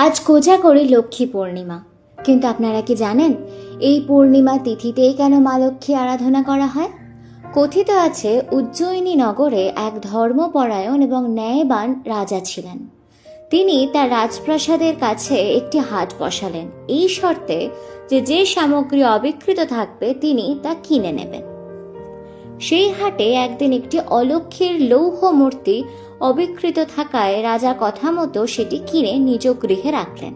আজ কোজাগরী লক্ষ্মী পূর্ণিমা। কিন্তু আপনারা কি জানেন, এই পূর্ণিমা তিথিতেই কেন মা লক্ষ্মী আরাধনা করা হয়? কথিত আছে, উজ্জয়িনী নগরে এক ধর্মপরায়ণ এবং ন্যায়বান রাজা ছিলেন। তিনি তার রাজপ্রাসাদের কাছে একটি হাট বসালেন। এই শর্তে যে যে সামগ্রী অবিকৃত থাকবে, তিনি তা কিনে নেবেন। সেই হাটে একদিন একটি অলক্ষীর লৌহ মূর্তি অবিকৃত থাকায় রাজা কথা মতো সেটি কিনে নিজ গৃহে রাখলেন।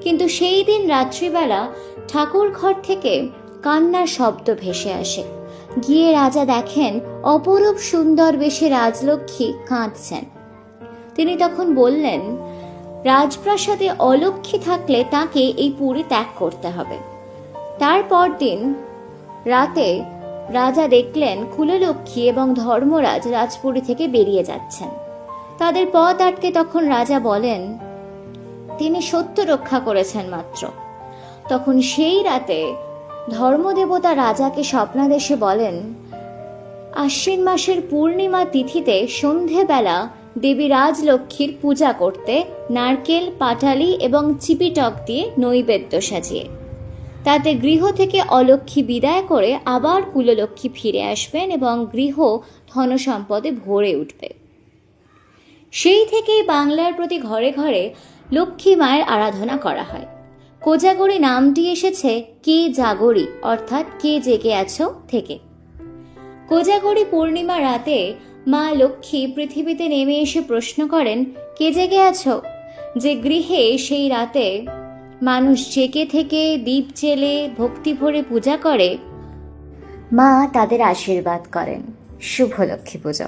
কিন্তু সেই দিন রাত্রিবেলা ঠাকুর ঘর থেকে কান্নার শব্দ ভেসে আসে। গিয়ে রাজা দেখেন অপরূপ সুন্দর বেশে রাজলক্ষ্মী কাঁদছেন। তিনি তখন বললেন, রাজপ্রাসাদে অলক্ষ্মী থাকলে তাকে এই পুরী ত্যাগ করতে হবে। তারপর দিন রাতে রাজা দেখলেন কুললক্ষ্মী এবং ধর্মরাজ রাজপুরী থেকে বেরিয়ে যাচ্ছেন। তাদের পথ আটকে তখন রাজা বলেন, তিনি সত্য রক্ষা করেছেন মাত্র। তখন সেই রাতে ধর্মদেবতা রাজাকে স্বপ্নাদেশে বলেন, আশ্বিন মাসের পূর্ণিমা তিথিতে সন্ধেবেলা দেবী রাজলক্ষ্মীর পূজা করতে নারকেল, পাটালি এবং চিপিটক দিয়ে নৈবেদ্য সাজিয়ে তাতে গৃহ থেকে অলক্ষ্মী বিদায় করে আবার কুললক্ষ্মী ফিরে আসবেন এবং গৃহ ধনসম্পদে ভরে উঠবে। সেই থেকেই বাংলার প্রতি ঘরে ঘরে লক্ষ্মী মায়ের আরাধনা করা হয়। কোজাগরী নামটি এসেছে কে জাগরি, অর্থাৎ কে জেগে আছো থেকে। কোজাগরী পূর্ণিমা রাতে মা লক্ষ্মী পৃথিবীতে নেমে এসে প্রশ্ন করেন, কে জেগে আছো? যে গৃহে সেই রাতে মানুষ জেগে থেকে দীপ চেলে ভক্তি ভরে পূজা করে, মা তাদের আশীর্বাদ করেন। শুভলক্ষ্মী পুজো।